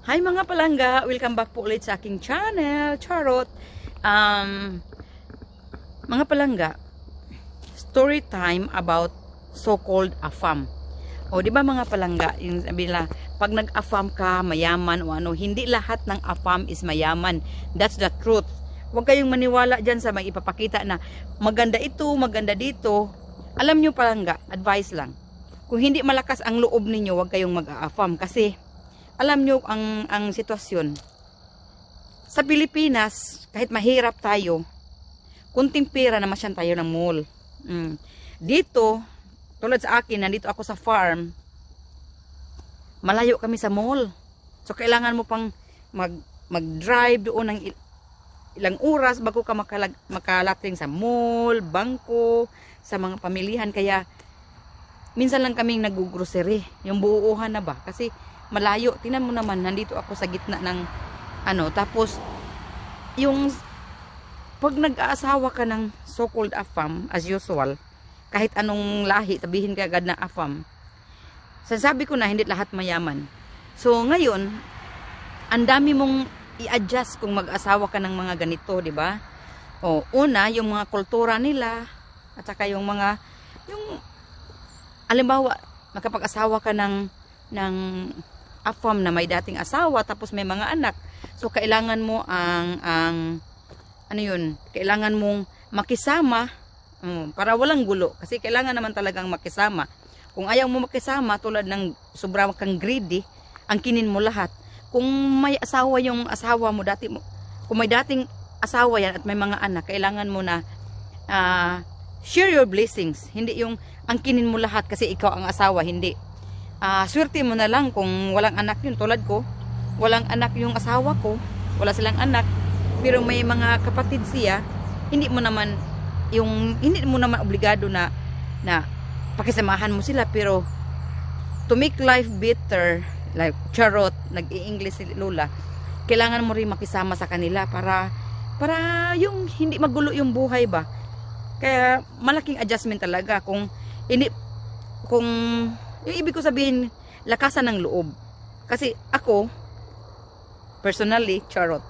Hi mga palangga! Welcome back po ulit sa aking channel, Charot. Um, mga palangga, story time about so-called afam. O di ba mga palangga, yung sabi nila, pag nag-afam ka, mayaman o ano, hindi lahat ng afam is mayaman. That's the truth. Huwag kayong maniwala dyan sa may ipapakita na maganda ito, maganda dito. Alam nyo palangga, advice lang. Kung hindi malakas ang loob ninyo, huwag kayong mag-aafam kasi alam nyo ang, ang sitwasyon. Sa Pilipinas, kahit mahirap tayo, kunting pera na masyan tayo ng mall. Mm. Dito, tulad sa akin, nandito ako sa farm, malayo kami sa mall. So, kailangan mo pang mag, mag-drive doon ng il- ilang oras bago ka makalag, makalating sa mall, bangko, sa mga pamilihan. Kaya, minsan lang kaming nag-grocery. Yung buuhan na ba? Kasi, malayo. Tingnan mo naman, nandito ako sa gitna ng ano, tapos yung pag nag-aasawa ka ng so-called afam as usual, kahit anong lahi, sabihin ka agad na afam. Sasabi ko na hindi lahat mayaman. So ngayon, ang dami mong i-adjust kung mag-asawa ka ng mga ganito, di ba? O, una, yung mga kultura nila, at saka yung mga, yung, alimbawa, makapag-asawa ka ng, ng afam na may dating asawa tapos may mga anak. So kailangan mo ang ang ano 'yun, kailangan mong makisama um, para walang gulo kasi kailangan naman talagang makisama. Kung ayaw mo makisama tulad ng sobra kang greedy, ang kinin mo lahat. Kung may asawa yung asawa mo dati mo, kung may dating asawa yan at may mga anak, kailangan mo na ah, share your blessings. Hindi yung ang kinin mo lahat kasi ikaw ang asawa, hindi ah swerte mo na lang kung walang anak yun tulad ko. Walang anak yung asawa ko. Wala silang anak. Pero may mga kapatid siya. Hindi mo naman yung hindi mo naman obligado na na pakisamahan mo sila. Pero to make life better like charot nag-i-english si Lola kailangan mo rin makisama sa kanila para para yung hindi magulo yung buhay ba. Kaya malaking adjustment talaga kung hindi kung yung ibig ko sabihin, lakasan ng loob. Kasi ako, personally, charot,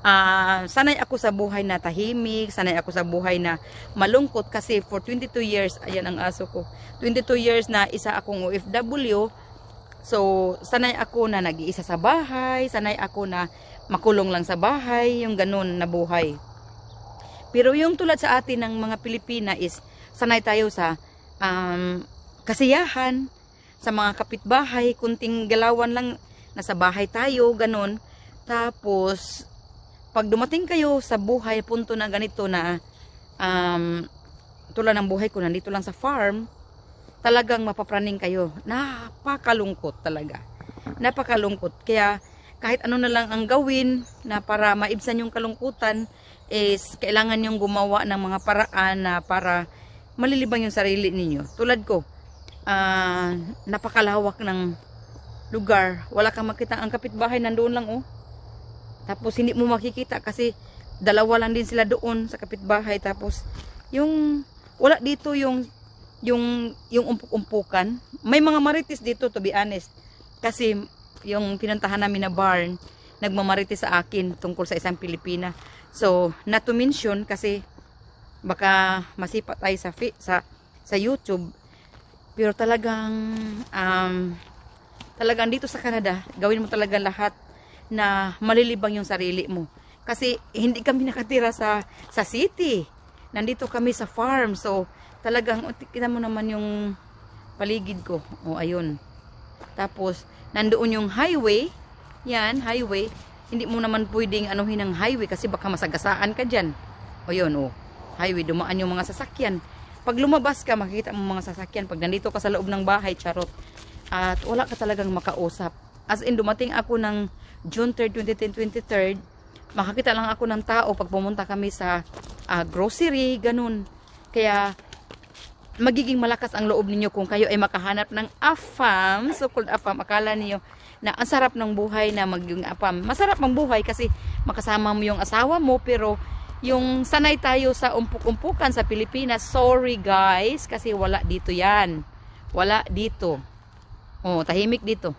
ah sanay ako sa buhay na tahimik, sanay ako sa buhay na malungkot kasi for 22 years, ayan ang aso ko, 22 years na isa akong OFW, so sanay ako na nag-iisa sa bahay, sanay ako na makulong lang sa bahay, yung ganun na buhay. Pero yung tulad sa atin ng mga Pilipina is sanay tayo sa um, kasiyahan, sa mga kapitbahay, kunting galawan lang, nasa bahay tayo, ganun. Tapos, pag dumating kayo sa buhay, punto na ganito na, um, tulad ng buhay ko, nandito lang sa farm, talagang mapapraning kayo. Napakalungkot talaga. Napakalungkot. Kaya, kahit ano na lang ang gawin na para maibsan yung kalungkutan, is kailangan yung gumawa ng mga paraan na para malilibang yung sarili ninyo. Tulad ko, ah, napakalawak ng lugar. Wala kang makita. Ang kapitbahay nandoon lang oh. Tapos hindi mo makikita kasi dalawa lang din sila doon sa kapitbahay. Tapos yung wala dito yung yung yung umpuk-umpukan. May mga marites dito to be honest. Kasi yung pinuntahan namin na barn, nagmamarites sa akin tungkol sa isang Pilipina. So, not to mention kasi baka masipa tayo sa sa sa YouTube pero talagang um, talagang dito sa Canada, gawin mo talaga lahat na malilibang yung sarili mo. Kasi hindi kami nakatira sa sa city. Nandito kami sa farm. So talagang kita mo naman yung paligid ko. O ayun. Tapos nandoon yung highway. Yan, highway. Hindi mo naman pwedeng anuhin ng highway kasi baka masagasaan ka diyan. O yun, o. Highway, dumaan yung mga sasakyan. Pag lumabas ka, makikita mo mga sasakyan. Pag nandito ka sa loob ng bahay, charot. At wala ka talagang makausap. As in, dumating ako ng June 3, 2010, 23rd, makakita lang ako ng tao pag pumunta kami sa ah, grocery, ganun. Kaya, magiging malakas ang loob ninyo kung kayo ay makahanap ng afam, so-called afam. Akala niyo na ang sarap ng buhay na maging afam. Masarap ang buhay kasi makasama mo yung asawa mo, pero yung sanay tayo sa umpuk-umpukan sa Pilipinas, sorry guys, kasi wala dito yan. Wala dito. Oh, tahimik dito.